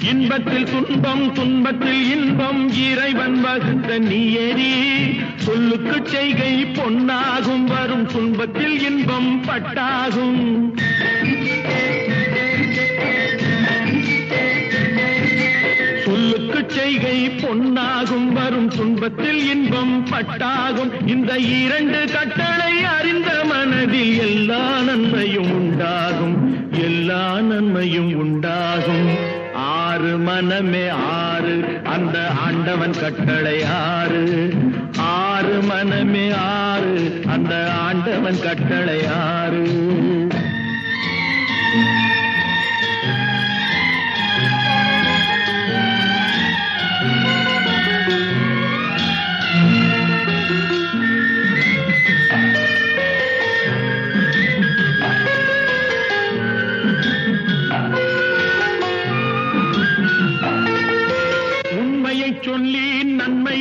இன்பத்தில் துன்பம் துன்பத்தில் இன்பம் இறைவன் வகுத்த நியதி சொல்லுக்கு செய்கை பொன்னாகும் வரும் துன்பத்தில் இன்பம் பட்டாகும். சொல்லுக்கு செய்கை பொன்னாகும் வரும் துன்பத்தில் இன்பம் பட்டாகும். இந்த இரண்டு கட்டளையா மனமே ஆறு அந்த ஆண்டவன் கட்டளை ஆறு. ஆறு மனமே ஆறு அந்த ஆண்டவன் கட்டளை ஆறு.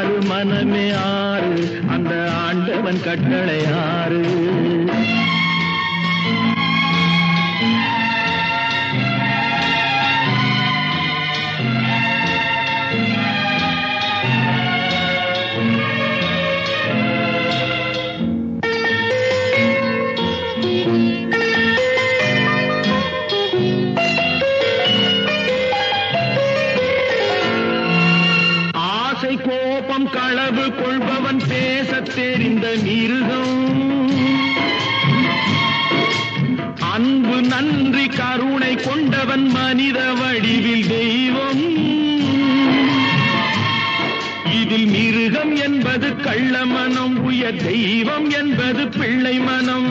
ஆறு மனமே ஆறு. அந்த ஆண்டவன் கட்டளை ஆறு. களவு கொள்பவன் பேச தெரிந்த மிருகம். அன்பு நன்றி கருணை கொண்டவன் மனித வடிவில் தெய்வம். இதில் மிருகம் என்பது கள்ள மனம் உயர் தெய்வம் என்பது பிள்ளை மனம்